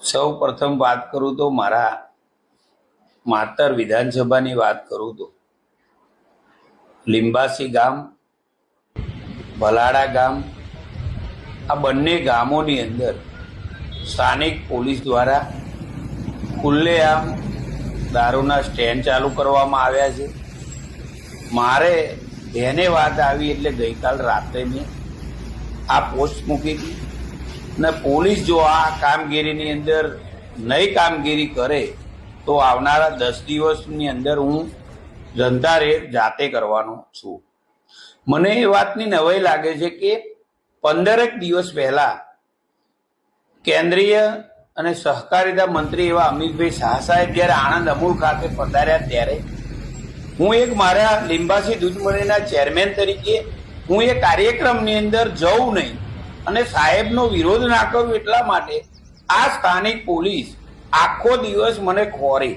સૌ પ્રથમ વાત કરું તો મારા માતર વિધાનસભાની વાત કરું તો. લિંબાસી ગામ ભલાડા ગામ, આ બંને ગામોની અંદર સ્થાનિક પોલીસ દ્વારા ખુલ્લેઆમ દારૂના સ્ટેન્ડ ચાલુ કરવામાં આવ્યા છે. મારે એને વાત આવી એટલે ગઈકાલ રાત્રે મેં આ પોસ્ટ મૂકી હતી. ને પોલીસ જો આ કામગીરીની અંદર નહીં કામગીરી કરે, તો આવનારા દસ દિવસની અંદર હું જનતા રેડ જાતે કરવાનો છું. મને એ વાતની નવાઈ લાગે છે કે પંદરેક દિવસ પહેલા કેન્દ્રીય અને સહકારિતા મંત્રી એવા અમિતભાઈ શાહ સાહેબ જ્યારે આણંદ અમૂલ ખાતે પધાર્યા ત્યારે, હું એક મારા લીંબાસી દૂધમણીના ચેરમેન તરીકે હું એ કાર્યક્રમની અંદર જઉં નહીં. અને સાહેબનો વિરોધ ના કર્યો એટલા માટે આ સ્થાનિક પોલીસ આખો દિવસ મને ખોરે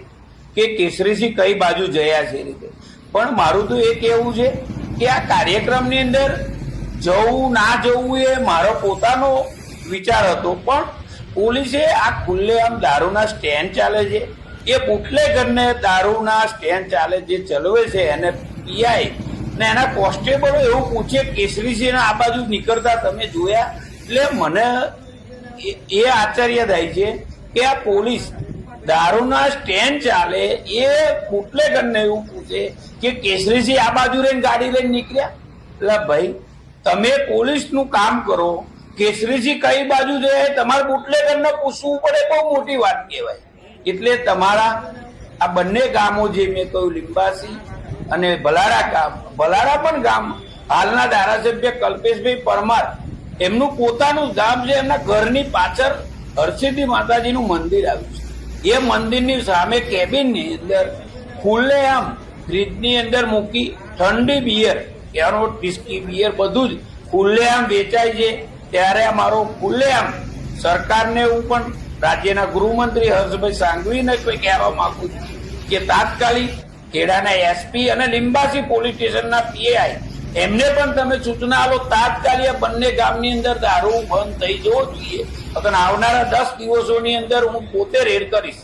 કે કેસરીસિંહ કઈ બાજુ જયા છે રીતે. પણ મારું તો એ કહેવું છે કે આ કાર્યક્રમની અંદર જવું ના જવું એ મારો પોતાનો વિચાર હતો, પણ પોલીસે આ ખુલ્લેઆમ દારૂના સ્ટેન્ડ ચાલે છે. એ બુટલેગરને દારૂના સ્ટેન્ડ ચાલે જે ચલવે છે એને પીઆઈ ને એના કોન્સ્ટેબલો એવું પૂછે, કેસરીજીના આ બાજુ નીકળતા તમે જોયા? એટલે મને એ- આશ્ચર્ય થાય છે કે આ પોલીસ દારૂના સ્ટેન્ડ ચાલે, એ બુટલેગરને એવું પૂછે કે, કેસરીજી આ બાજુ રહીને ગાડી લઈને નીકળ્યા? એટલે, ભાઈ, તમે પોલીસનું કામ કરો. કેસરીજી કઈ બાજુ જાય તમારે બુટલેગરને પૂછવું પડે, બહુ મોટી વાત કહેવાય. એટલે તમારા આ બંને ગામો જે મેં કહ્યું, લીંબાસી અને ભલારા ગામ ભલારા પણ ગામ, હાલના ધારાસભ્ય કલ્પેશભાઈ પરમાર, એમનું પોતાનું ગામ છે એમના ઘરની પાછળ હરસિદ્ધિ માતાજીનું મંદિર આવ્યું છે. એ મંદિરની સામે કેબિનની અંદર ખુલ્લેઆમ ફ્રીજની અંદર મૂકી ઠંડી બિયર એનો ડિસ્કી બિયર બધું જ ખુલ્લેઆમ વેચાય છે. ત્યારે આ મારો ખુલ્લેઆમ સરકારને એવું પણ રાજ્યના ગૃહમંત્રી હર્ષભાઈ સાંઘવીને કોઈ કહેવા માંગુ છું કે તાત્કાલિક ખેડાના એસપી અને લિંબાસી પોલીસ સ્ટેશનના પીએઆઈ એમને પણ તમે સૂચના આપો, તાત્કાલિક બંને ગામની અંદર દારૂ બંધ થઈ જવો જોઈએ. આવનારા દસ દિવસોની અંદર હું પોતે રેડ કરીશ.